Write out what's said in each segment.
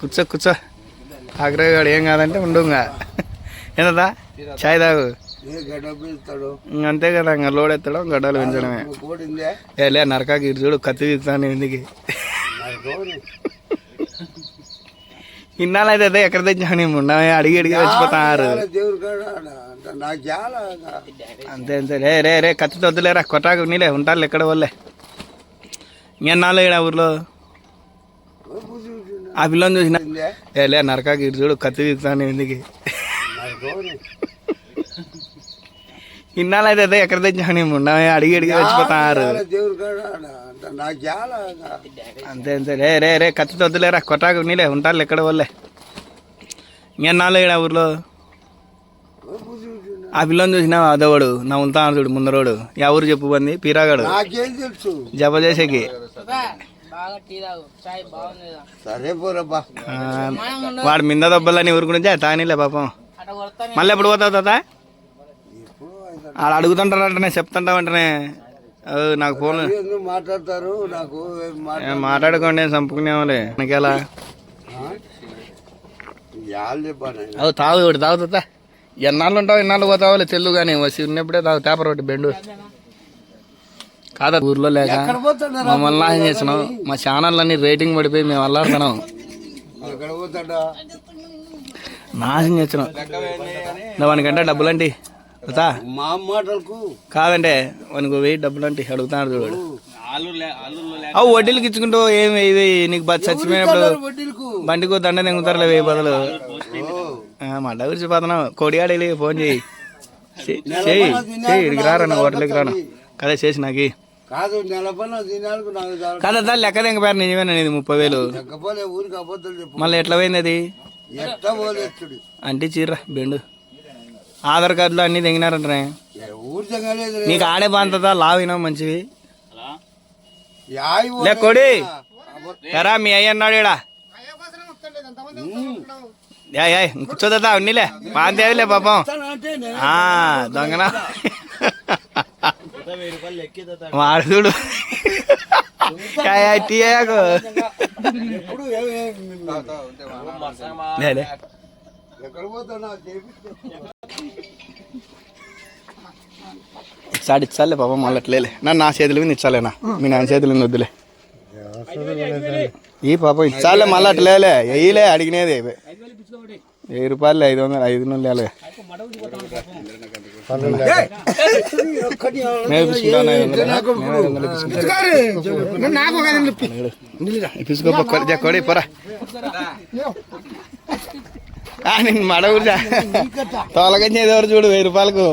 కూర్చో కూర్చో. ఆగ్రహగాడు ఏం కాదంటే ఉండు ఇంకా ఏందా చాయ్ తాగు. అంతే కదా ఇంకా లోడ్ ఎత్తడం గడ్డలు పెంచడమే. లే నరకాకి ఇటు చూడు కత్తి తీస్తాను ఎందుకు ఇన్నాళ్ళు అయితే ఎక్కడ తెచ్చాను ఉండమే అడిగి అడిగి చాలా అంతే అంతే. రే రే రే కత్తి వద్దులేరా కొట్టాకు నీలే ఉంటారు ఎక్కడ వాళ్ళే ఇంకెన్నాళ్ళు ఇక్కడ ఊర్లో? ఆ పిల్లని చూసిన ఏ లే నరకాకి ఇటు చూడు కత్తి తీస్తాను ఎందుకు? ఇన్నాళ్ళు అయితే అదే ఎక్కడ తెచ్చాను ఉండమే అడిగి అడిగి చాలా అంతే అంతే. రే రే రే కత్తి వద్దులేరా కొట్టాకు నీలే ఉంటారు ఎక్కడ వాళ్ళే ఇంకెన్నాళ్ళు ఇక్కడ ఊర్లో? ఆ పిల్లని చూసిన అదవాడు నా ఉంటా చూడు ముందరోడు. ఎవరు చెప్పు బంది పీరాగాడు. నాకేం తెలుసు? జప చేసేకి. సరే పోరబ్బా. వాడు మింద దెబ్బలని ఊరు గురించి తానిలే పాపం మళ్ళీ ఎప్పుడు పోతావు తాత? ఆడ అడుగుతుంటారంటనే చెప్తుంటావంటనే నాకు ఫోన్ మాట్లాడతారు? నాకు మాట్లాడుకోండి చంపుకునేవాళ్ళే మనకెలా. అవు తాగు ఒకటి తాగు తాత. ఎన్నాళ్ళు ఉంటావు ఎన్నాళ్ళు పోతావు తెల్లు కానీ వచ్చి ఉన్నప్పుడే తాగు పేపర్ ఒకటి బెండు. కాదా ఊర్లో లేక మమ్మల్ని నాశనం చేసినాం మా ఛానల్ అన్ని రేటింగ్ పడిపోయి మేము అల్లాడుతున్నాం. నాశనం చేసినాం వానికంటే డబ్బులు మా మాటలకు. కాదంటే వానికి వెయ్యి డబ్బులు అంటే అడుగుతున్నాడు చూడు. అవు వడ్డీలకి ఇచ్చుకుంటూ ఏమి ఇవి నీకు చచ్చిపోయినప్పుడు బండికి దండ తెంగుతారులే వెయ్యి బదులు. ఓ, ఆ, మా గురించి పోతున్నావు కోడిగాడి ఫోన్ చేయి. చెయ్యి చెయ్యి చెయ్యి ఇడికి రారా నా హోటల్కి రాను కదా చేసి నాకు. కాదు నెల పని దినాలకు లెక్క నిజమేనా ఇది ముప్పై వేలు. ఊరికి అబద్ధాలు చెప్పు. మళ్ళీ ఎట్లా పోయింది అది? ఎట్లా అంటే చీర్రా బెండు. ఆధార్ కార్డులు అన్నీ ఊరి జంగలేదు నీకు ఆడే బాంతదా లావినా మంచివి? యాయి లే కొడి. ఎరా మీ అయ్య అన్నాడు ఈడ. యా యా కూర్చోదా ఉన్నిలే బాంతేవిలే పాపం. దొంగన? వాడు చూడు కాయ టీయకు ఇచ్చాలే పాపం మళ్ళీ అట్లేలే నన్ను నా చేతుల మీద ఇచ్చాలేనా మీ నాన్న చేతుల మీద వద్దులే ఈ పాపం ఇచ్చాలే మళ్ళీ అట్లేలే వెయ్యిలే అడిగినది వెయ్యి రూపాయలు ఐదు వందలు ఐదు వందలు ఒక్కటి నేను ఇప్పించుకుంటాను ఐదు వందలు నేను ఐదు వందలు ఇప్పించుకుంటా ఇప్పించుకోపో కొడి కొడి పోరా ఆ, నేను మడ ఊరిజా తోలకొచ్చేది ఎవరు చూడు వెయ్యి రూపాయలకు.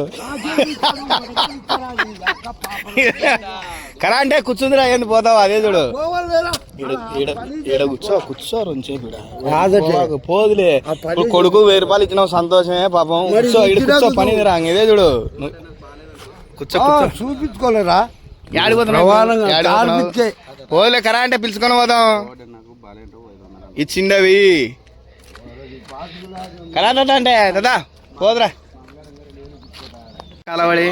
కరా అంటే కూర్చుందిరా ఏంది పోతావు? అదే చూడు. ఈడ కూర్చో కూర్చో. పోదులే. కొడుకు వెయ్యి రూపాయలు ఇచ్చినావు సంతోషమే పాపం. కూర్చో ఈడ కూర్చో పని రా ఇదే చూడు. కూర్చో చూపించుకోలేరా. పోదులే కరా అంటే పిలుచుకొని పోదాం ఇచ్చిండవి. కరా తాత అంటే దాదా పోదురా. కలవడి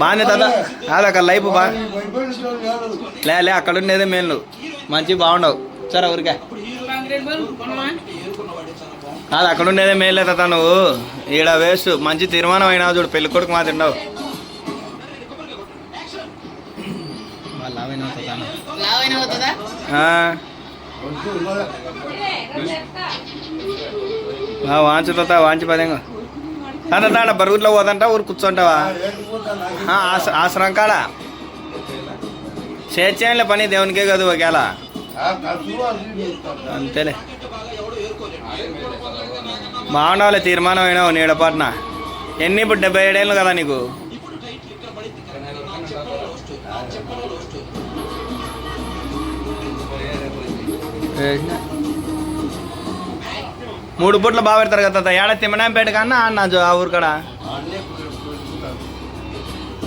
బాగానే దాదా కాదు అక్కడ లైఫ్ బా. లే లే అక్కడ ఉండేదే మేలు మంచి బాగుండవు. సరే ఊరికే. కాదు అక్కడ ఉండేదే మేలే తాత నువ్వు. ఈడ వేస్ట్. మంచి తీర్మానం అయినావు చూడు పెళ్ళి కొడుకు మా తిండవు లావైన పోతుందా వాంచు తాత వాంచి పదేంగా. తాత తాడ బరుగుట్లో పోదంట ఊరు కూర్చుంటావా? ఆశ్రం కాడ. చేర్చేయంలే పని దేవునికే కాదు ఒకేలా అంతేలే. బాగుండవులే తీర్మానం అయినావు నీడపాటున ఎన్ని ఇప్పుడు డెబ్బై ఏడేళ్ళు కదా నీకు? మూడు పూట్ల బాగా పెడతారు కదా తాత. ఏడ తిమ్మనాంపేట కన్నా అన్న ఆ ఊరు కాడ?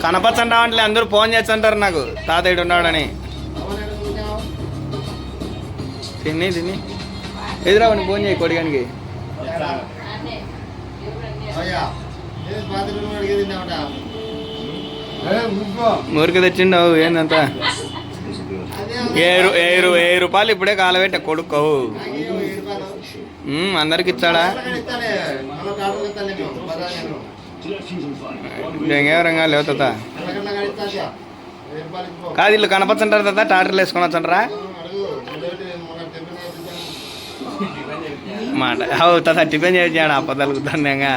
కనపచ్చంటావంటే అందరూ ఫోన్ చేస్తుంటారు నాకు. తాతయ్య ఉన్నాడని. తిని తిని. ఎదురావని ఫోన్ చేయి కొడిగానికి? ఊరికి తెచ్చిండవు ఏందంతా? ఏరు ఏరు ఏ రూపాయలు ఇప్పుడే కాలబెట్ట కొడుకు అందరికి ఇచ్చాడా? ఇంకేవరంగా లేవు తాత? కాదు ఇల్లు కనపచ్చంటారు తా టాటర్లు వేసుకొని వచ్చంటారా? మాట. అవు టిఫిన్ చేసాడు అప్పదలకు ఇంకా.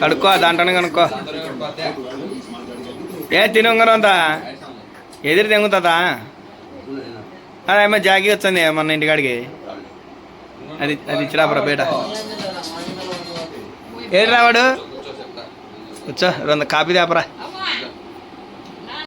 కడుక్కో దాంట్లోనే కనుక్కో. ఏ తినొంగరం అంతా ఎదురు తెంగుతుందా అదేమో జాగి వచ్చింది మన ఇంటికాడికి. అది అది ఇచ్చిరాపరా బేట ఏడు రావాడు కూర్చో రెండు కాపీ తేపరా.